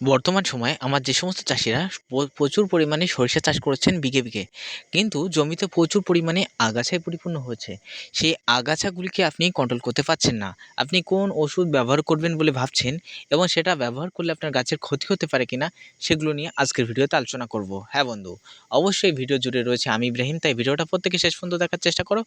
বর্তমান সময়ে আমার যে সমস্ত চাষিরা প্রচুর পরিমাণে সরিষা চাষ করেছেন বিঘে বিঘে। কিন্তু জমিতে প্রচুর পরিমাণে আগাছায় পরিপূর্ণ হয়েছে। সেই আগাছাগুলিকে আপনি কন্ট্রোল করতে পারছেন না। আপনি কোন ওষুধ ব্যবহার করবেন বলে ভাবছেন এবং সেটা ব্যবহার করলে আপনার গাছের ক্ষতি হতে পারে কিনা, সেগুলো নিয়ে আজকের ভিডিওতে আলোচনা করব। হ্যাঁ বন্ধু, অবশ্যই ভিডিও জুড়ে রয়েছে আমি ইব্রাহিম, তাই ভিডিওটা প্রত্যেকে শেষ পর্যন্ত দেখার চেষ্টা করো।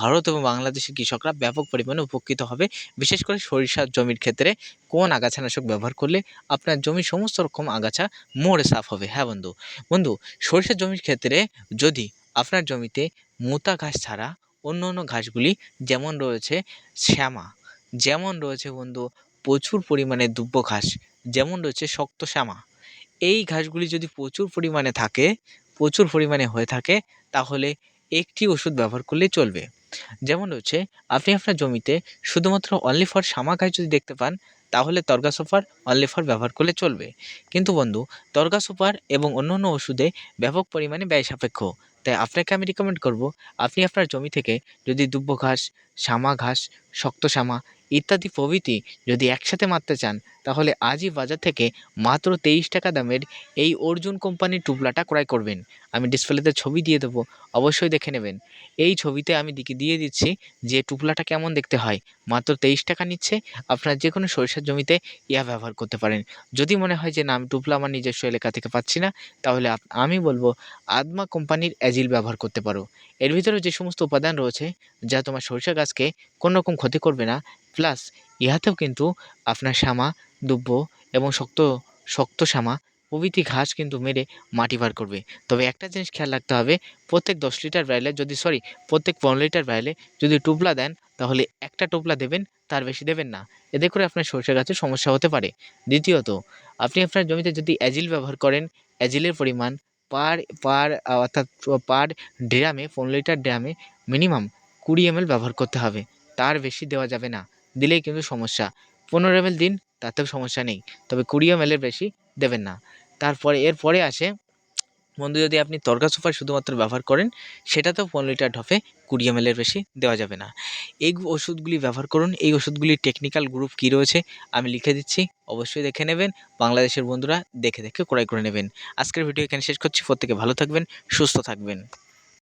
ভারত এবং বাংলাদেশের কৃষকরা ব্যাপক পরিমাণে উপকৃত হবে। বিশেষ করে সরিষার জমির ক্ষেত্রে কোন আগাছানাশক ব্যবহার করলে আপনার জমির সমস্ত রকম আগাছা মরে সাফ হবে। হ্যাঁ বন্ধু। বন্ধু, সরিষার জমির ক্ষেত্রে যদি আপনার জমিতে মোতা ঘাস ছাড়া অন্য অন্য ঘাসগুলি যেমন রয়েছে শ্যামা, যেমন রয়েছে বন্ধু প্রচুর পরিমাণে দুব্য ঘাস, যেমন রয়েছে শক্ত শ্যামা, এই ঘাসগুলি যদি প্রচুর পরিমাণে থাকে, প্রচুর পরিমাণে হয়ে থাকে, তাহলে একটি ওষুধ ব্যবহার করলে চলবে। যেমন রয়েছে, আপনি আপনার জমিতে শুধুমাত্র অনলি ফর শ্যামা ঘাস যদি দেখতে পান তাহলে তর্গা সুপার অনলি ফর ব্যবহার করলে চলবে। কিন্তু বন্ধু, তর্গা সুপার এবং অন্য অন্য ওষুধে ব্যাপক পরিমাণে ব্যয় সাপেক্ষ। তাই আপনাকে আমি রিকমেন্ড করব, আপনি আপনার জমি থেকে যদি দুব্য ঘাস শ্যামা ঘাস শক্ত শ্যামা ইত্যাদি প্রভৃতি যদি একসাথে মারতে চান তাহলে আজই বাজার থেকে মাত্র তেইশ টাকা দামের এই অর্জুন কোম্পানির টুপলাটা ক্রয় করবেন। আমি ডিসপ্লেতে ছবি দিয়ে দেবো, অবশ্যই দেখে নেবেন। এই ছবিতে আমি দিকে দিয়ে দিচ্ছি যে টুপলাটা কেমন দেখতে হয়। মাত্র তেইশ টাকা নিচ্ছে, আপনার যে কোনো সরিষার জমিতে ইয়া ব্যবহার করতে পারেন। যদি মনে হয় যে না, আমি টুপলা আমার নিজস্ব এলাকা থেকে পাচ্ছি না, তাহলে আমি বলব আদমা কোম্পানির অ্যাজিল ব্যবহার করতে পারো। এর ভিতরে যে সমস্ত উপাদান রয়েছে, যা তোমার সরিষা গাছকে কোনো রকম ক্ষতি করবে না, প্লাস ইহাতেও কিন্তু আপনার শ্যামা দুব্য এবং শক্ত শক্ত শ্যামা প্রভৃতি ঘাস কিন্তু মেরে মাটি বার করবে। তবে একটা জিনিস খেয়াল রাখতে হবে, প্রত্যেক দশ লিটার ব্যারেলে যদি সরি প্রত্যেক পনেরো লিটার ব্যারেলে যদি টুপলা দেন, তাহলে একটা টোপলা দেবেন, তার বেশি দেবেন না। এতে করে আপনার সরষে গাছে সমস্যা হতে পারে। দ্বিতীয়ত, আপনি আপনার জমিতে যদি অ্যাজিল ব্যবহার করেন, অ্যাজিলের পরিমাণ পার পার, অর্থাৎ পার ড্রামে, পনেরো লিটার ড্রামে মিনিমাম কুড়ি এমএল ব্যবহার করতে হবে। তার বেশি দেওয়া যাবে না। দিলেই কিন্তু সমস্যা। পনেরো এমএল দিন তাতেও সমস্যা নেই। তবে কুড়ি এমএলের বেশি দেবেন না। তারপরে, এরপরে আসে, বন্ধু যদি আপনি তরকা সুপার শুধুমাত্র ব্যবহার করেন, সেটাতেও পনেরো লিটার ঢপে কুড়ি এমএলের বেশি দেওয়া যাবে না। এই ওষুধগুলি ব্যবহার করুন। এই ওষুধগুলির টেকনিক্যাল গ্রুপ কী রয়েছে, আমি লিখে দিচ্ছি। অবশ্যই দেখে নেবেন। বাংলাদেশের বন্ধুরা দেখে দেখে ক্রয় করে নেবেন। আজকের ভিডিও এখানে শেষ করছি। প্রত্যেকে ভালো থাকবেন, সুস্থ থাকবেন।